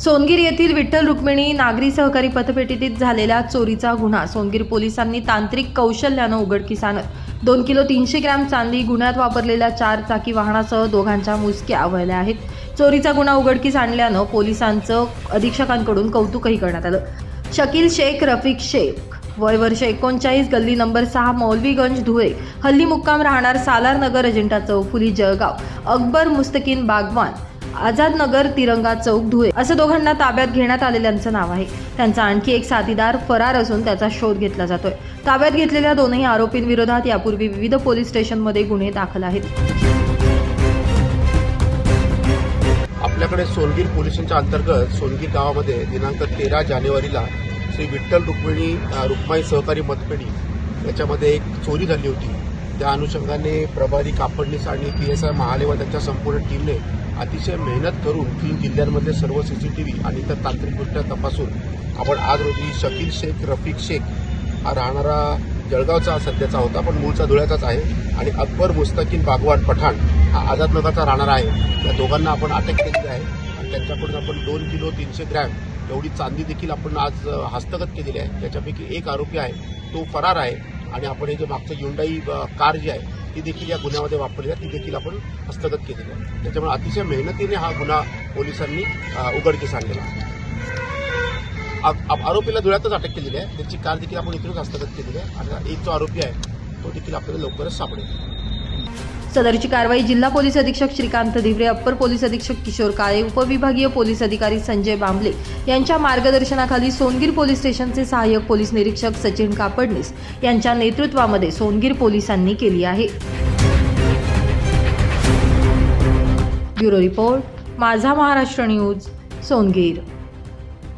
सोनगीर येथील विठ्ठल रुक्मिणी नागरी सहकारी पतपेटीत झालेल्या चोरीचा गुन्हा. सोनगीर पोलिसांनी तांत्रिक कौशल्यानं उघडकीस आणत दोन किलो तीनशे ग्रॅम चांदी गुन्ह्यात वापरलेल्या चार चाकी वाहनासह दोघांच्या मुसक्या आवळल्या आहेत. चोरीचा गुन्हा उघडकीस आणल्यानं पोलिसांचं अधीक्षकांकडून कौतुकही करण्यात आलं. शकील शेख रफिक शेख वय वर्ष एकोणचाळीस गल्ली नंबर सहा मौलवीगंज धुळे. हल्ली मुक्काम राहणार सालार नगर अजिंठा चौक फुली जळगाव. अकबर मुस्तकीन बागवान आझाद नगर तिरंगा चौक धुळे असं दोघांना ताब्यात घेण्यात आलेल्यांचं नाव आहे. त्यांचा आणखी एक साथीदार फरार असून त्याचा शोध घेतला जातोय. ताब्यात घेतलेल्या दोनही आरोपींविरोधात यापूर्वी विविध पोलीस स्टेशनमध्ये गुन्हे दाखल आहेत. आपल्याकडे सोनगीर पोलिसांच्या अंतर्गत सोनगीर गावामध्ये दिनांक तेरा जानेवारीला श्री विठ्ठल रुक्मिणी रुक्माई सहकारी मतपेढी याच्यामध्ये एक चोरी झाली होती. त्या अनुषंगाने प्रभारी कापडणीस आणि पी एस आय महाले व त्यांच्या संपूर्ण टीमने अतिशय मेहनत करून तीन जिल्ह्यांमधले सर्व सी सी टी व्ही आणि इतर तांत्रिकदृष्ट्या तपासून आपण आज रोजी शकील शेख रफिक शेख हा राहणारा जळगावचा सध्याचा होता पण मूळचा धुळ्याचाच आहे. आणि अकबर मुस्तकीन बागवान पठाण हा आझादनगरचा राहणार आहे. या दोघांना आपण अटक केलेली आहे. आणि त्यांच्याकडून आपण दोन किलो तीनशे ग्रॅम एवढी चांदी देखील आपण आज हस्तगत केलेली आहे. त्याच्यापैकी एक आरोपी आहे तो फरार आहे. आणि आपण हे जे मागचं युंडाई कार जी आहे ती देखील या गुन्ह्यामध्ये वापरली आहे. ती देखील आपण हस्तगत केलेली आहे. त्याच्यामुळे अतिशय मेहनतीने हा गुन्हा पोलिसांनी उघडकीस आणलेला आहे. आरोपीला धुळ्यातच अटक केलेली आहे. त्याची कार देखील आपण इथूनच हस्तगत केलेली आहे. आणि एक जो आरोपी आहे तो देखील आपल्याला लवकरच सापडेल. सदरची कारवाई जिल्हा पोलीस अधीक्षक श्रीकांत धिवरे अप्पर पोलीस अधीक्षक किशोर काळे उपविभागीय पोलीस अधिकारी संजय बांबले यांच्या मार्गदर्शनाखाली सोनगीर पोलीस स्टेशनचे सहाय्यक पोलीस निरीक्षक सचिन कापडनीस यांच्या नेतृत्वामध्ये सोनगीर पोलिसांनी केली आहे. ब्युरो रिपोर्ट माझा महाराष्ट्र न्यूज सोनगीर.